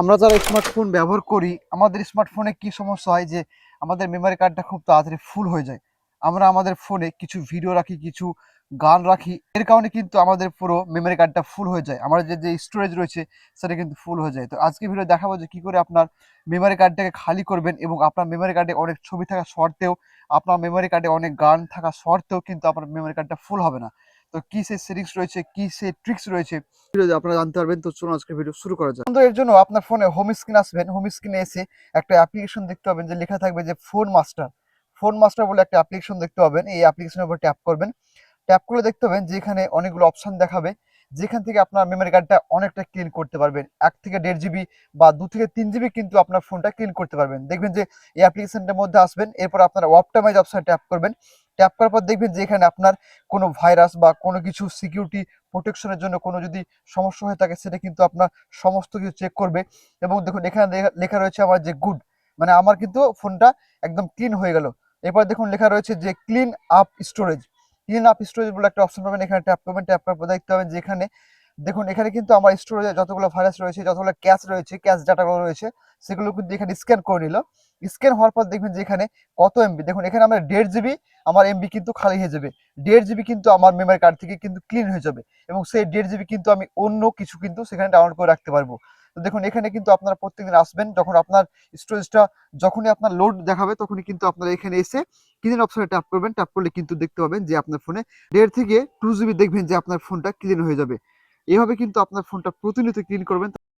আমরা যারা স্মার্টফোন ব্যবহার করি, আমাদের স্মার্টফোনে কি সমস্যা হয় যে, আমাদের মেমোরি কার্ডটা খুব তাড়াতাড়ি ফুল হয়ে যায়। আমরা আমাদের ফোনে কিছু ভিডিও রাখি, কিছু গান রাখি, এর কারণে কিন্তু আমাদের পুরো মেমোরি কার্ডটা ফুল হয়ে যায়। আমাদের যে যে স্টোরেজ রয়েছে, সেটা কিন্তু ফুল হয়ে যায়। তো আজকে ভিডিও দেখাবো যে, কী করে আপনার মেমোরি কার্ডটাকে খালি করবেন এবং আপনার মেমোরি কার্ডে অনেক ছবি থাকা সত্ত্বেও, আপনার মেমোরি কার্ডে অনেক গান থাকা সত্ত্বেও কিন্তু আপনার মেমোরি কার্ডটা ফুল হবে না। তো কি সেই সেটিংস রয়েছে কি সেই ট্রিক্স রয়েছে? আপনারা জানতে পারবেন তো চলুন আজকে ভিডিও শুরু করা যাক। বন্ধু এর জন্য আপনার ফোনে হোম স্ক্রিন আসবেন। হোম স্ক্রিনে এসে একটা অ্যাপ্লিকেশন দেখতে পাবেন যে লেখা থাকবে যে ফোন মাস্টার ফোন মাস্টার বলে একটা অ্যাপ্লিকেশন দেখতে পাবেন। এই অ্যাপ্লিকেশনের উপর ট্যাপ করবেন। ট্যাপ করে দেখতে পাবেন যে এখানে অনেকগুলো অপশন দেখাবে। যেখান থেকে আপনার মেমোরি কার্ডটা অনেকটা ক্লিন করতে পারবেন। এক থেকে দেড় জিবি বা দু থেকে তিন জিবি কিন্তু আপনার ফোনটা ক্লিন করতে পারবেন। দেখবেন যে এই অ্যাপ্লিকেশনটার মধ্যে আসবেন এরপর আপনারা অপটামাইজ অপশন ট্যাপ করবেন। ট্যাপ করার পর দেখবেন যে এখানে আপনার কোনো ভাইরাস বা কোনো কিছু সিকিউরিটি প্রোটেকশনের জন্য কোনো যদি সমস্যা হয়ে থাকে, সেটা কিন্তু আপনার সমস্ত কিছু চেক করবে। এবং দেখুন, এখানে লেখা- রয়েছে আমার যে গুড মানে আমার কিন্তু ফোনটা একদম ক্লিন হয়ে গেল। এরপর দেখুন লেখা রয়েছে যে clean up storage clean up storage বলে একটা অপশন পাবেন। এখানে ট্যাপ করবেন। ট্যাপ করার পর দেখতে পাবেন যে এখানে দেখুন, এখানে কিন্তু আমার স্টোরেজে যতগুলো ভাইরাস রয়েছে, যতগুলো ক্যাশ রয়েছে ক্যাশ ডাটাগুলো রয়েছে, সেগুলো কিন্তু এখানে স্ক্যান করে নিল। স্ক্যান হওয়ার পর দেখবেন যে এখানে কত এমবি দেখুন, এখানে আমার দেড় জিবি আমার এমবি কিন্তু খালি হয়ে যাবে। দেড় জিবি কিন্তু আমার মেমোরি কার্ড থেকে কিন্তু ক্লিন হয়ে যাবে এবং সেই দেড় জিবি কিন্তু আমি অন্য কিছু কিন্তু সেখানে ডাউনলোড করে রাখতে পারব। তো দেখুন, এখানে কিন্তু আপনারা প্রত্যেকদিন আসবেন, যখন আপনার স্টোরেজটা যখনই আপনার লোড দেখাবে, তখনই কিন্তু আপনারা এখানে এসে ক্লিন অপশনে ট্যাপ করবেন। ট্যাপ করলে কিন্তু দেখতে পাবেন যে আপনার ফোনে দেড় থেকে টু জিবি দেখবেন যে আপনার ফোনটা ক্লিন হয়ে যাবে। এভাবে কিন্তু আপনার ফোনটা প্রতিনিয়ত ক্লিন করবেন।